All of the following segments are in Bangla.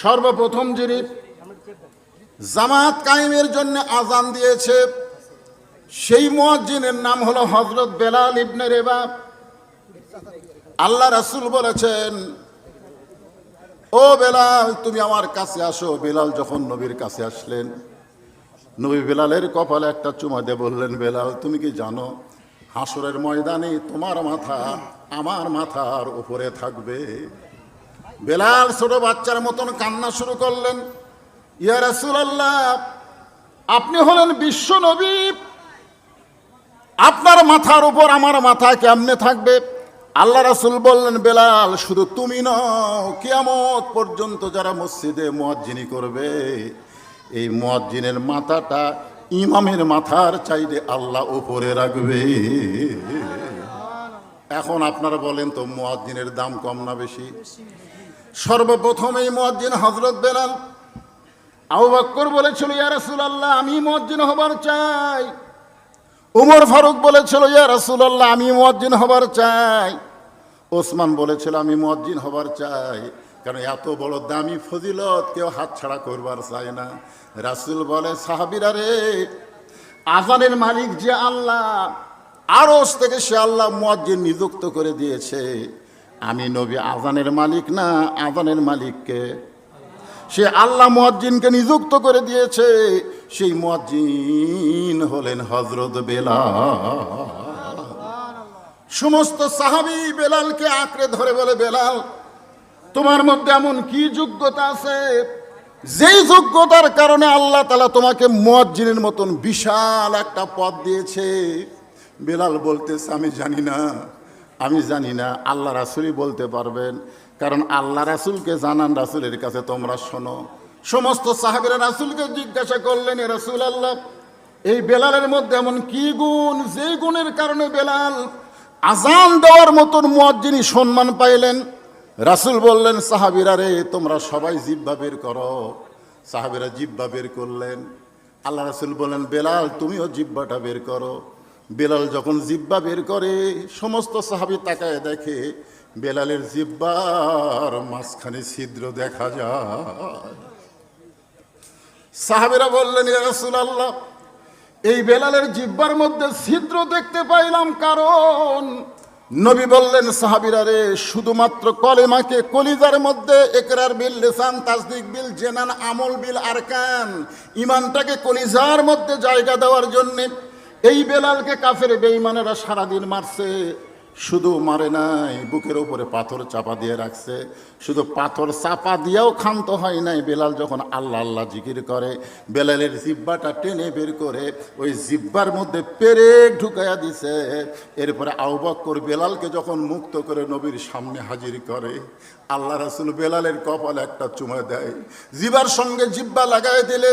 সর্বপ্রথম যিনি জামাত কায়েমের জন্য আজান দিয়েছে, সেই মুয়াজ্জিনের নাম হলো হজরত বেলাল ইবনে রেবা। আল্লাহ রাসূল বলেছেন, ও বেলাল, তুমি আমার কাছে আসো। বেলাল যখন নবীর কাছে আসলেন, নবী বেলালের কপালে একটা চুমা দিয়ে বললেন, বেলাল, তুমি কি জানো হাসরের ময়দানে তোমার মাথা আমার মাথার উপরে থাকবে? বেলাল ছোট বাচ্চার মতন কান্না শুরু করলেন। ইয়া রাসূলুল্লাহ, আপনি হলেন বিশ্ব নবী। আপনার মাথার উপর আমার মাথা কেমনে থাকবে? আল্লাহ রাসুল বললেন, বেলাল, শুধু তুমি নও, কিয়ামত পর্যন্ত যারা মসজিদে মুয়াজ্জিনি করবে, এই মুয়াজ্জিনের মাথাটা ইমামের মাথার চাইতে আল্লাহ উপরে রাখবে। এখন আপনারা বলেন তো, মুয়াজ্জিনের দাম কম না বেশি? সর্বপ্রথম এই মুয়াজ্জিন হজরত বেলাল আবু বলেছিল, ইয়া রাসূলুল্লাহ, আমি মুয়াজ্জিন হবার চাই। উমর ফারুক বলেছিল, ইয়া রাসূলুল্লাহ, আমি মুয়াজ্জিন হবার চাই। ওসমান বলেছিল, আমি মুয়াজ্জিন হবার চাই, কারণ এত বড় দামি ফজিলত কেউ হাতছাড়া করবার চায় না। রাসূল বলে, সাহাবীরা রে, আজানের মালিক যে আল্লাহ আরস থেকে সে আল্লাহ মুয়াজ্জিন নিযুক্ত করে দিয়েছে। আমি নবী আজানের মালিক না আজানের মালিককে? সে আল্লাহ মুয়াজ্জিনকে নিযুক্ত করে দিয়েছে। সেই মুয়াজ্জিন হলেন হজরত বেলাল। সমস্ত সাহাবী বেলালকে আঁকড়ে ধরে বলে, বেলাল, তোমার মধ্যে এমন কি যোগ্যতা আছে? যেই যোগ্যতার কারণে আল্লাহ তালা তোমাকে মুয়াজ্জিনের মতন বিশাল একটা পদ দিয়েছে। বেলাল বলতেছে, আমি জানি না। আমি জানি না, আল্লাহ রাসুলই বলতে পারবেন। কারণ আল্লাহ রাসুলকে জানান, রাসুলের কাছে তোমরা শোনো। সমস্ত সাহাবেরা রাসুলকে জিজ্ঞাসা করলেন রাসুল আল্লাহ এই বেলালের মধ্যে এমন কি গুণ? যে গুণের কারণে বেলাল আজান দেওয়ার মতন মুয়াজ্জিনী সম্মান পাইলেন। রাসুল বললেন, সাহাবিরা রে, তোমরা সবাই জিব্বা বের করো। সাহাবিরা জিব্বা বের করলেন। আল্লাহ রাসুল বললেন, বেলাল, তুমিও জিব্বাটা বের করো। বেলাল যখন জিব্বা বের করে, সমস্ত সাহাবি তাকায় দেখে, বেলালের জিব্বার মাঝখানে ছিদ্র দেখা যায়। সাহাবেরা বললেন রাসূলুল্লাহ, এই বেলালের জিব্বার মধ্যে ছিদ্র দেখতে পাইলাম কারণ। নবী বললেন, সাহাবিরা রে, শুধুমাত্র কলেমাকে কলিজার মধ্যে একরার বিল, লেসান, তাসদিক বিল, জেনান, আমল বিল, আরকান, ইমানটাকে কলিজার মধ্যে জায়গা দেওয়ার জন্যে এই বেলালকে কাফের বেঈমানেরা সারাদিন মারছে। শুধু মারে নাই, বুকের উপরে পাথর চাপা দিয়ে রাখছে। শুধু পাথর চাপা দিয়েও ক্ষান্ত হয় নাই, বেলাল যখন আল্লাহ আল্লাহ জিকির করে, বেলালের জিব্বাটা টেনে বের করে, ওই জিব্বার মধ্যে পেরেক ঢুকাইয়া দিছে। এরপরে আউবাক্কর বেলালকে যখন মুক্ত করে নবীর সামনে হাজির করে, আল্লাহ রাসুল বেলালের কপালে একটা চুমা দেয়। জিবার সঙ্গে জিব্বা লাগাই দিলে,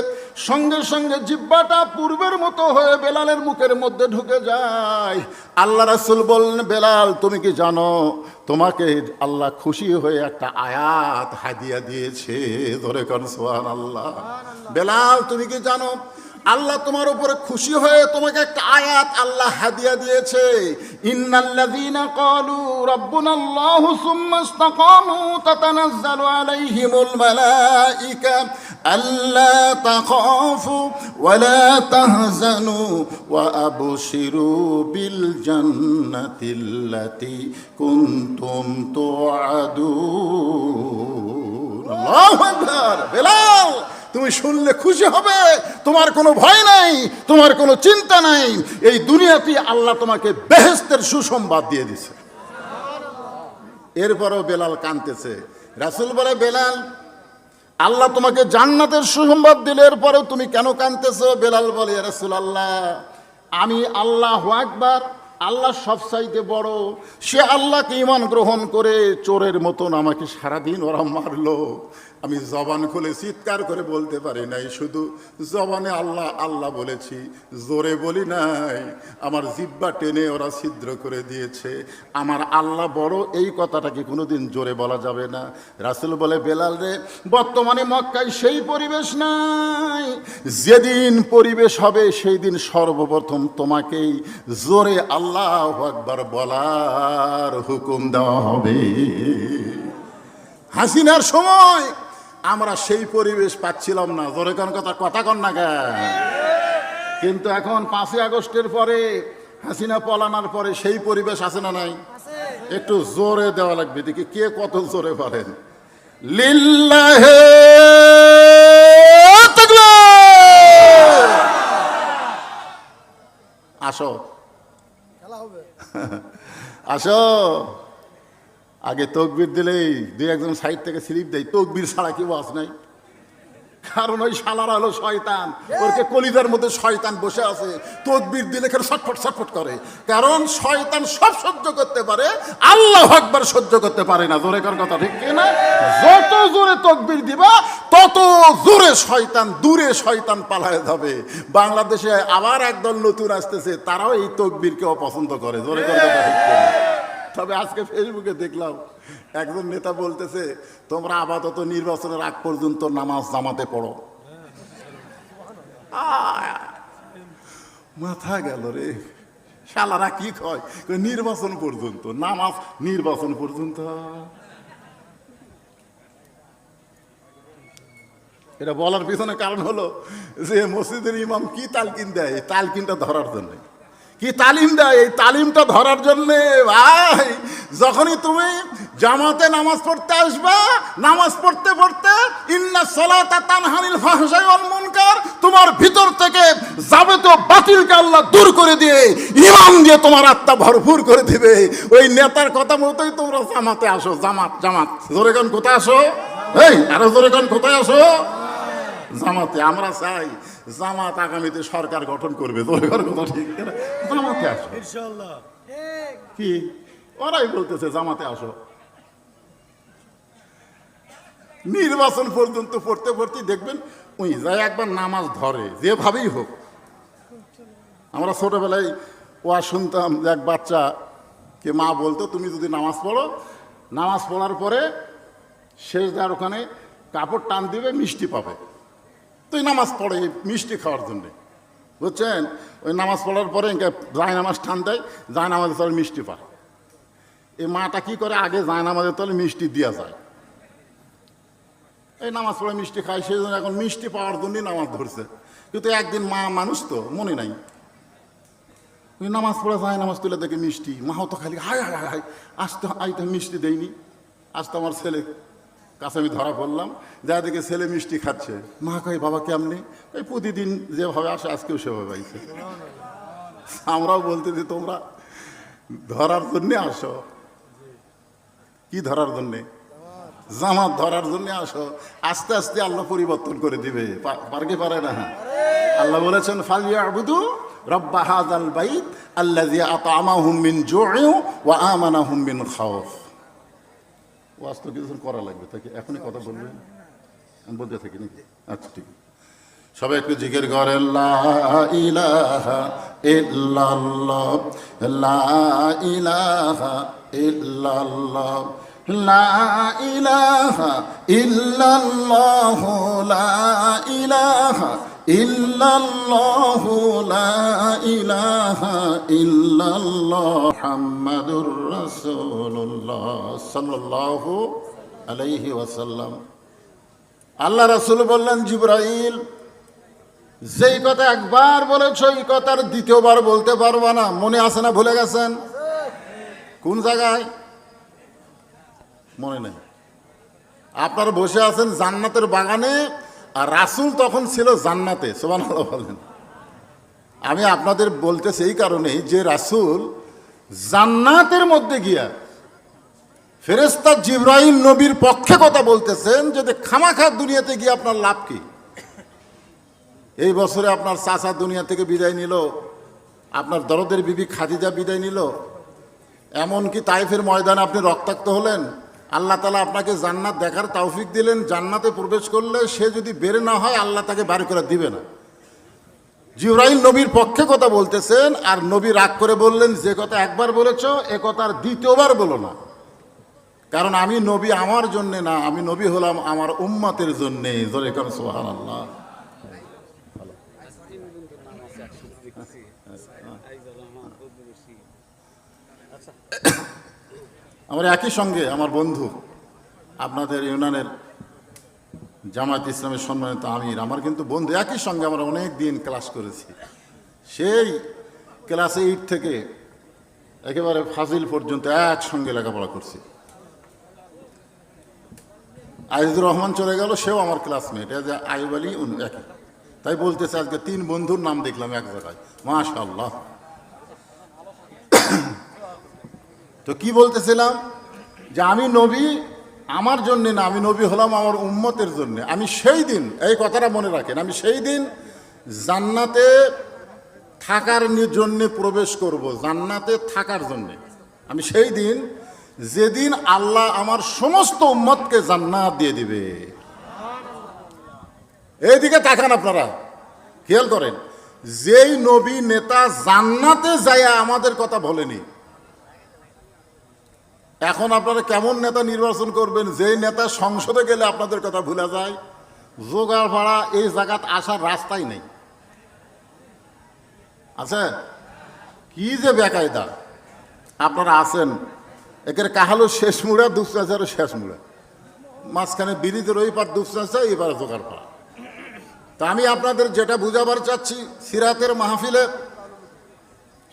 সঙ্গে সঙ্গে জিব্বাটা পূর্বের মতো হয়ে বেলালের মুখের মধ্যে ঢুকে যায়। আল্লাহ রাসুল বললেন, বেলাল তুমি কি জানো? তোমাকে আল্লাহ খুশি হয়ে একটা আয়াত হাদিয়া দিয়েছে। ধরে কর সোহান আল্লাহ বেলাল, তুমি কি জানো? আল্লাহ তোমার উপরে খুশি হয়ে তোমাকে একটা আয়াত আল্লাহ হাদিয়া দিয়েছে। ইন্নাল্লাযীনা ক্বালু রাব্বুনাল্লাহু সুম্মা ইসতাকামু তাতানাজ্জালু আলাইহিমুল মালাঈকা আল্লা তাখাফু ওয়া লা তাহজানু ওয়া আবশিরু বিল জান্নাতিল্লাতী কুনতুম তুআদুন। আল্লাহু আকবার। বেলাল! তুমি শুনলে খুশি হবে। তোমার কোনো ভয় নাই, তোমার কোনো চিন্তা নাই। এই দুনিয়াতে আল্লাহ তোমাকে বেহেস্তের সুসংবাদ দিয়ে দিছে এরপরও বেলাল কানতেছে রাসুল বলে, বেলাল, আল্লাহ তোমাকে জান্নাতের সুসংবাদ দিলে, এরপরেও তুমি কেন কানতেছো বেলাল বলে রাসুল আল্লাহ আমি আল্লাহ আকবার, আল্লাহ সবসাইতে বড়। সে আল্লাহকে ইমান গ্রহণ করে চোরের মতন আমাকে সারাদিন ওরা মারলো। আমি জবান খুলে চিৎকার করে বলতে পারি নাই, শুধু জবানে আল্লাহ আল্লাহ বলেছি, জোরে বলি নাই, আমার জিব্বা টেনে ওরা ছিদ্র করে দিয়েছে। আমার আল্লাহ বড়, এই কথাটাকে কোনোদিন জোরে বলা যাবে না? রাসুল বলে, বেলাল রে, বর্তমানে মক্কায় সেই পরিবেশ নাই। যেদিন পরিবেশ হবে, সেই দিন সর্বপ্রথম তোমাকেই জোরে আল্লাহ একবার বলার হুকুম দেওয়া হবে। হাসিনার সময় আমরা সেই পরিবেশ পাচ্ছিলাম না। জোরে কোন কথা কথা কন না কেন কিন্তু এখন পাঁচই আগস্টের পরে হাসিনা পলানার পরে সেই পরিবেশ আছে না নাই? একটু জোরে দেওয়া লাগবে দেখি কে কত জোরে পারেন লিল্লাহে! আসো। আসো। আগে তকবির দিলেই দুই একজন সাইড থেকে স্লিপ দেয়, তকবির ছাড়া কি বাস নাই। কারণ ওই শালারা হলো শয়তান। ওরকে কলিজার মধ্যে শয়তান বসে আছে। তকবির দিলে কেন ছটফট ছটফট করে। কারণ শয়তান সব সহ্য করতে পারে, আল্লাহ একবার সহ্য করতে পারে না। জোরে কর কথা, ঠিক না যত জোরে তকবির দিবা, তত জোরে শয়তান দূরে শয়তান পালায় যাবে। বাংলাদেশে আবার একদল নতুন আসতেছে, তারাও এই তকবিরকে অপছন্দ করে। জোরে কর কথা, ঠিক না তবে আজকে ফেসবুকে দেখলাম, একজন নেতা বলতেছে, তোমরা আপাতত নির্বাচনের আগ পর্যন্ত নামাজ জামাতে পড়ো! মাথা গেল রে। শালারা কি কয়, নির্বাচন পর্যন্ত, নামাজ নির্বাচন পর্যন্ত। এটা বলার পিছনে কারণ হলো যে মসজিদের ইমাম কি তালকিন দেয়? তালকিনটা ধরার জন্য। কি তালিম দেয়? এই তালিমটা ধরার জন্যে, ভাই, যখনই তুমি জামাতে নামাজ পড়তে আসবা, নামাজ পড়তে পড়তে, ইন্না সলাতা তানহানিল ফাহশাই ওয়াল মুনকার তোমার ভিতর থেকে যাবে তো বাতিলকে আল্লাহ দূর করে দিয়ে, ইমাম দিয়ে তোমার আত্মা ভরপুর করে দিবে। ওই নেতার কথা মতোই তোমরা জামাতে আসো, জামাত জামাত। জোরে কোথায় আসো? এই, আরও জোরে কোথায় আসো? জামাতে, আমরা চাই জামাত আগামীতে সরকার গঠন করবে কথা ঠিক জামাতে আসো। কি? ওরাই বলতেছে জামাতে আসো। নির্বাচন পর্যন্ত পড়তে পড়তে দেখবেন ওই যায় একবার নামাজ ধরে যেভাবেই হোক। আমরা ছোটবেলায় ওয়া শুনতাম যে এক বাচ্চা কে মা বলতো তুমি যদি নামাজ পড়ো নামাজ পড়ার পরে শেষ দার ওখানে কাপড় টান দিবে মিষ্টি পাবে। তুই নামাজ পড়ে মিষ্টি খাওয়ার জন্যে। বুঝছেন? ওই নামাজ পড়ার পরে যায় নামাজ টান দেয় যায় নামাজের তলে মিষ্টি পায়। এই মাটা কি করে আগে যায় নামাজের তলে মিষ্টি দেওয়া যায়? এই নামাজ পড়ে মিষ্টি খায়, সেই জন্য এখন মিষ্টি পাওয়ার জন্যই নামাজ ধরছে। কিন্তু একদিন মা মানুষ তো, মনে নাই। ওই নামাজ পড়ে যায় নামাজ তুলে দেখে মিষ্টি। মাও তো খালি হায় হায় হায় আজ তো আই তো মিষ্টি দেয়নি আজ তো আমার ছেলে কাছে আমি ধরা পড়লাম যা দেখে ছেলে মিষ্টি খাচ্ছে। মা কয়, বাবা, কেমনি? এই প্রতিদিন যেভাবে আসে, আজকেও সেভাবে আইছে। আমরাও বলতে যে তোমরা ধরার জন্যে আসো। কি ধরার জন্যে? জামাত ধরার জন্য আসো। আস্তে আস্তে আল্লাহ পরিবর্তন করে দিবে। পারকে পারে না। আল্লাহ বলেছেন ফালিয়া আবুদু রব্বা হাজাল বাইত আল্লাজি আতামাহুম মিন জুউ ওয়া আমানাহুম মিন খাউফ। ওয়াজ তো কিছু করা লাগবে তাকে এখনই কথা বলবেন? আমি বলতে থাকি নাকি? আচ্ছা ঠিক সবাই একটু করেন লা ইলাহা ইল্লাল্লাহ লা ইলাহা ইল্লাল্লাহ লা ইলাহা ইল্লাল্লাহ লা ইলাহা ইল্লাল্লাহ লা ইলাহা ইল্লাল্লাহ মুহাম্মাদুর রাসূলুল্লাহ সাল্লাল্লাহু আলাইহি ওয়াসাল্লাম। আল্লাহ রাসূল বললেন, জিব্রাইল, যেই কথা একবার বলেছ, এই কথার দ্বিতীয়বার বলতে পারবা না। মনে আছে না ভুলে গেছেন? কোন জায়গায়? মনে নেই। আপনারা বসে আছেন জান্নাতের বাগানে আর রাসূল তখন ছিল জান্নাতে সোমান বলেন। আমি আপনাদের বলতেছি এই কারণেই যে রাসূল জান্নাতের মধ্যে গিয়া ফেরেস্তা জিব্রাহিম নবীর পক্ষে কথা বলতেছেন যদি খামাখা দুনিয়াতে গিয়ে আপনার লাভ কি? এই বছরে আপনার চাচা দুনিয়া থেকে বিদায় নিল, আপনার দরদের বিবি খাদিজা বিদায় নিল, এমনকি তাইফের ময়দানে আপনি রক্তাক্ত হলেন আল্লাহ তালা আপনাকে জান্নাত দেখার তৌফিক দিলেন। জান্নাতে প্রবেশ করলে সে যদি বের না হয়, আল্লাহ তাকে বাড়ি করে দিবে না। জিব্রাহিম নবীর পক্ষে কথা বলতেছেন আর নবী রাগ করে বললেন, যে কথা একবার বলেছ, এ কথা আর দ্বিতীয়বার বলো না। কারণ আমি নবী আমার জন্যে না, আমি নবী হলাম আমার উম্মাতের জন্যে। জোরে কান সোহান আল্লাহ আমার একই সঙ্গে আমার বন্ধু, আপনাদের ইউনানের জামায়াত ইসলামের সম্মানিত আমির, আমার কিন্তু বন্ধু একই সঙ্গে আমরা অনেক দিন ক্লাস করেছি। সেই ক্লাস এইট থেকে একেবারে ফাজিল পর্যন্ত একসঙ্গে লেখাপড়া করছি। আজিজুর রহমান চলে গেল, সেও আমার ক্লাসমেট এ যে আইব আলী একই। তাই বলতেছে, আজকে তিন বন্ধুর নাম দেখলাম এক জায়গায়। মাশাল্লাহ তো কি বলতেছিলাম? যে আমি নবী, আমার জন্য না, আমি নবী হলাম আমার উম্মতের জন্য। আমি সেই দিন, এই কথাটা মনে রাখেন, আমি সেই দিন জান্নাতে থাকার জন্য প্রবেশ করব, জান্নাতে থাকার জন্য। আমি সেই দিন, যেদিন আল্লাহ আমার সমস্ত উম্মতকে জান্নাত দিয়ে দিবে। এইদিকে তাকান আপনারা, খেয়াল করেন। যেই নবী নেতা জান্নাতে যায় আমাদের কথা বলেনি এখন আপনারা কেমন নেতা নির্বাচন করবেন? যেই নেতা সংসদে গেলে আপনাদের কথা ভুলে যায়। জোগাড় ভাড়া এই জায়গাত আসার রাস্তাই নেই। আছে কি যে বেকায়দা। আপনারা আছেন, একের কাহালো শেষ মুড়া দুপচাচারও শেষ মুড়া। মাঝখানে ব্রিজের ওই পার দুপচাচা এবার জোগাড় ভাড়া তা আমি আপনাদের যেটা বুঝাবার চাচ্ছি, সিরাতের মাহফিলে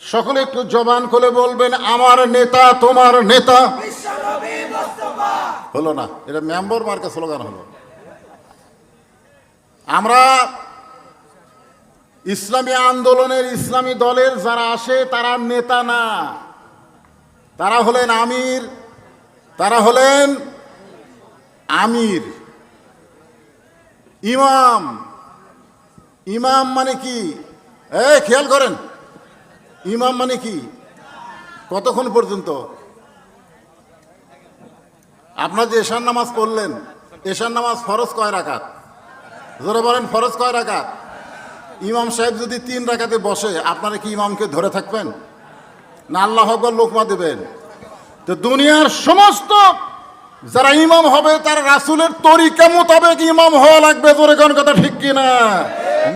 সকলে একটু জবান খুলে বলবেন, আমার নেতা, তোমার নেতা। হলো না, এটা মেম্বার মার্কা স্লোগান হলো। আমরা ইসলামী আন্দোলনের ইসলামী দলের যারা আসে, তারা নেতা না। তারা হলেন আমির, তারা হলেন আমির। ইমাম ইমাম মানে কি? এ খেয়াল করেন। ইমাম মানে কি? কতক্ষণ পর্যন্ত? আপনার যে এশার নামাজ পড়লেন, এশার নামাজ ফরজ কয় রাখাত ধরে বলেন, ফরজ কয় রাখাত ইমাম সাহেব যদি তিন রাকাতে বসে, আপনারা কি ইমামকে ধরে থাকবেন? না আল্লাহ লোকমা দেবেন? তো দুনিয়ার সমস্ত যারা ইমাম হবে, তারা রাসুলের তরিকা মোতাবেক ইমাম হওয়া লাগবে, জোরে কোন কথা ঠিক কিনা?